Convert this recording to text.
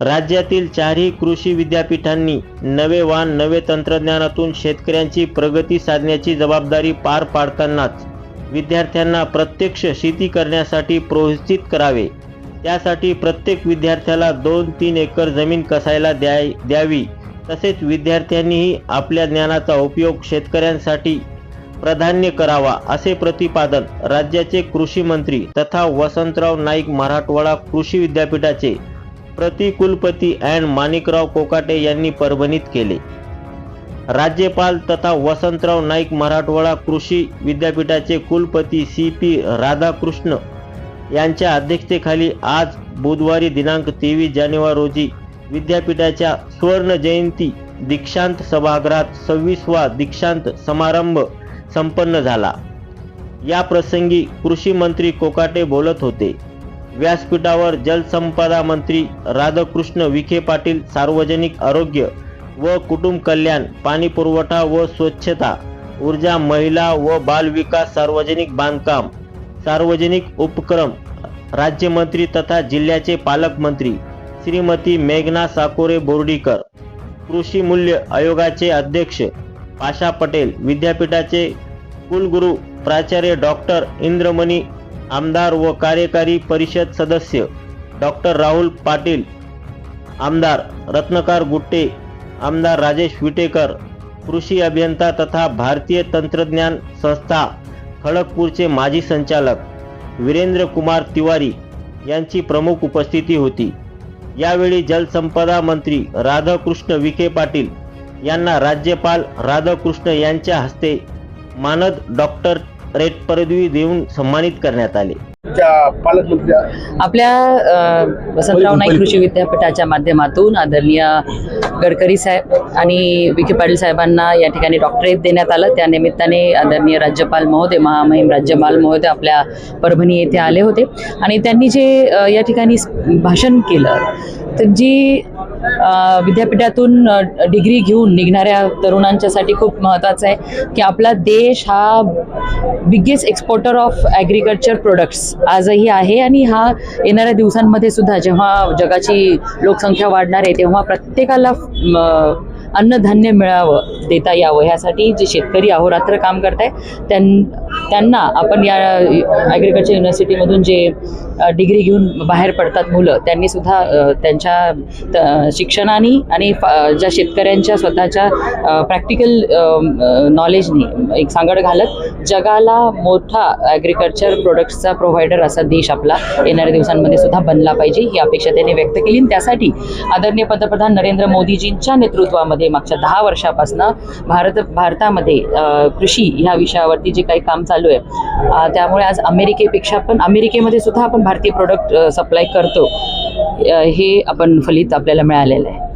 राज्यातील चारही कृषी विद्यापीठांनी नवे वाण नवे तंत्रज्ञानातून शेतकऱ्यांची प्रगती साधण्याची जबाबदारी पार पाडतानाच विद्यार्थ्यांना प्रत्यक्ष शेती करण्यासाठी प्रोत्साहित करावे. त्यासाठी प्रत्येक विद्यार्थ्याला दोन तीन एकर जमीन कसायला द्याय द्यावी. तसेच विद्यार्थ्यांनीही आपल्या ज्ञानाचा उपयोग शेतकऱ्यांसाठी प्राधान्य करावा असे प्रतिपादन राज्याचे कृषी मंत्री तथा वसंतराव नाईक मराठवाडा कृषी विद्यापीठाचे प्रतिकुलपती अँड माणिकराव कोकाटे यांनी परभणीत केले. राज्यपाल तथा वसंतराव नाईक मराठवाडा कृषी विद्यापीठाचे कुलपती सी पी राधाकृष्ण यांच्या अध्यक्षतेखाली आज बुधवारी दिनांक तेवीस जानेवारी रोजी विद्यापीठाच्या सुवर्ण जयंती दीक्षांत सभागृहात सव्वीसवा दीक्षांत समारंभ संपन्न झाला. या प्रसंगी कृषी मंत्री कोकाटे बोलत होते. व्यासपीठावर जलसंपदा मंत्री राधाकृष्ण विखे पाटील सार्वजनिक आरोग्य व कुटुंब कल्याण पाणी पुरवठा व स्वच्छता ऊर्जा महिला व बाल विकास सार्वजनिक बांधकाम सार्वजनिक उपक्रम राज्यमंत्री तथा जिल्ह्याचे पालकमंत्री श्रीमती मेघना साकोरे बोर्डीकर कृषी मूल्य आयोगाचे अध्यक्ष पाशा पटेल विद्यापीठाचे कुलगुरू प्राचार्य डॉक्टर इंद्रमणी आमदार व कार्यकारी परिषद सदस्य डॉक्टर राहुल पाटील आमदार रत्नकार गुट्टे आमदार राजेश विटेकर कृषी अभियंता तथा भारतीय तंत्रज्ञान संस्था खडगपूरचे माजी संचालक वीरेंद्र कुमार तिवारी यांची प्रमुख उपस्थिती होती. यावेळी जलसंपदा मंत्री राधाकृष्ण विखे पाटील यांना राज्यपाल राधाकृष्ण यांच्या हस्ते मानद डॉक्टर रेट पदवी देऊन सन्मानित करण्यात आले. आपल्या अ, वसंतराव नाईक कृषी विद्यापीठाच्या माध्यमातून आदरणीय गडकरी साहेब आणि विखे पाटील साहेबांना या ठिकाणी डॉक्टरेट देण्यात आलं. त्या निमित्ताने आदरणीय राज्यपाल महोदय महामहिम राज्यपाल महोदय आपल्या परभणी येथे आले होते. आणि त्यांनी जे या ठिकाणी भाषण केलं तर जी विद्यापीठातून डिग्री घेऊन निघणाऱ्या तरुणांच्यासाठी खूप महत्त्वाचं आहे की आपला देश हा biggest exporter of agriculture products आजही आहे आणि हा येणाऱ्या दिवसांमध्ये सुद्धा जेव्हा जगाची लोकसंख्या वाढणार आहे तेव्हा प्रत्येकाला अन्नधान्य मिळावं देता यावं. ह्यासाठी जे शेतकरी अहोरात्र काम करत आहे त्यां त्यांना आपण या ॲग्रिकल्चर युनिव्हर्सिटीमधून जे डिग्री घेऊन बाहेर पडतात मुलं त्यांनी सुद्धा त्यांच्या शिक्षणाने आणि ज्या शेतकऱ्यांच्या स्वतःच्या प्रॅक्टिकल नॉलेजनी एक सांगड घालत जगाला मोठा ॲग्रिकल्चर प्रोडक्ट्सचा प्रोव्हायडर असा देश आपला येणाऱ्या दिवसांमध्ये सुद्धा बनला पाहिजे ही अपेक्षा त्यांनी व्यक्त केली. आणि त्यासाठी आदरणीय पंतप्रधान नरेंद्र मोदीजींच्या नेतृत्वामध्ये मागच्या दहा वर्षापासून भारत भारतामध्ये कृषी ह्या विषयावरती जे काही काम चालू आहे. त्यामुळे आज अमेरिकेपेक्षा पण अमेरिकेमध्ये सुद्धा आपण भारतीय प्रोडक्ट सप्लाय करतो. हे आपण फलित आपल्याला मिळालेलं आहे.